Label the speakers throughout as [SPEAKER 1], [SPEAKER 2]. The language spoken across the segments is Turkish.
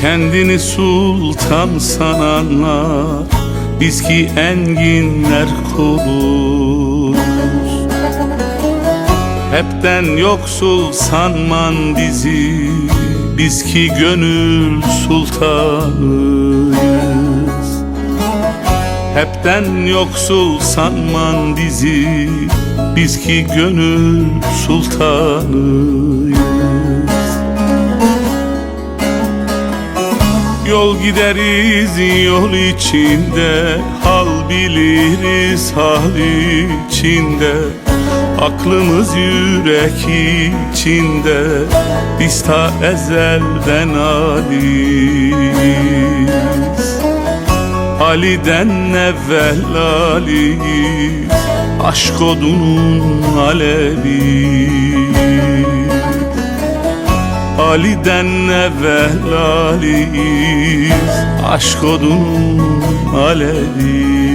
[SPEAKER 1] Kendini sultan sananlar Biz ki enginler kuluyuz Hepten yoksul sanman bizi Biz ki gönül sultanıyız. Hepten yoksul sanman bizi Biz ki gönül sultanıyız Yol gideriz yol içinde Hal biliriz hal içinde. Aklımız yürek içinde Biz ta ezelden aliyiz. Ali'den evvel Ali'yiz Aşk odunun aleviyiz Ali'den evvel Ali'yiz. Aşk odunun aleviyiz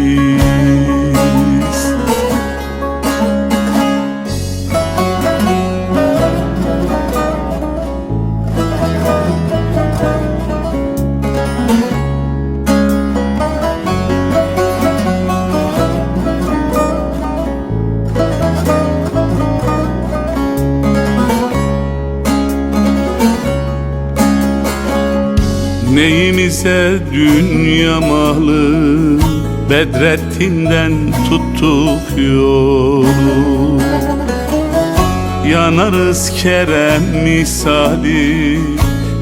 [SPEAKER 1] Neyimize dünya malı Bedrettin'den tuttuk yolu. Yanarız Kerem misali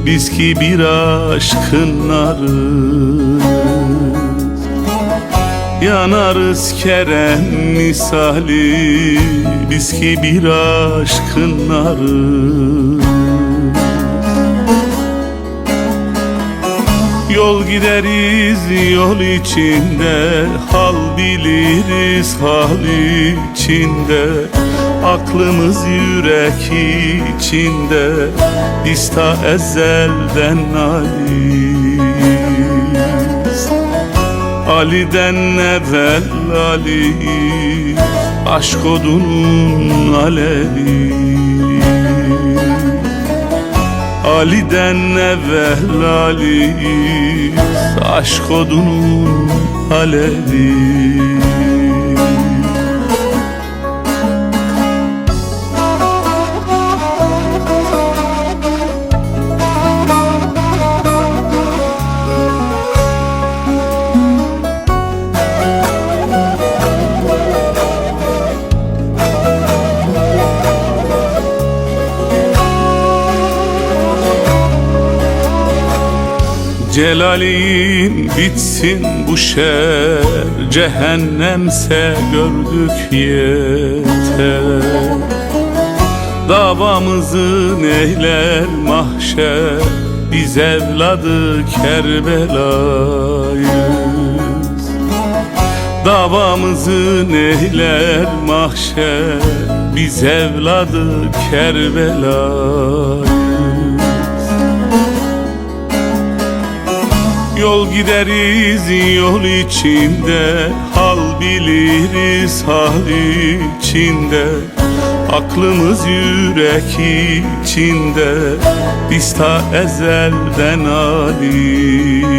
[SPEAKER 1] Biz ki bir aşkın narıyız. Yanarız Kerem misali Biz ki bir aşkın narıyız Yol gideriz yol içinde Hal biliriz hal içinde. Aklımız yürek içinde Biz ta ezelden Ali'yiz. Ali'den evvel Ali'yiz Aşk odunun aleviyiz Ali'den evvel Ali'yiz Aşk odunun aleviyiz Celalin bitsin bu şer Cehennemse gördük yeter. Davamızı neyler mahşer Biz evladı Kerbela'yız Davamızı neyler mahşer Biz evladı Kerbela'yız Yol gideriz yol içinde Hal biliriz hal içinde. Aklımız yürek içinde Biz ta ezelden Ali'yiz.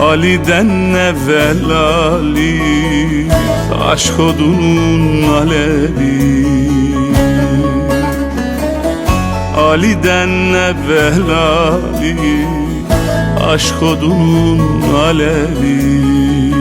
[SPEAKER 1] Ali'den evvel Ali'yiz Aşk odunun aleviyiz Ali'den evvel Ali Aşk odunun alevi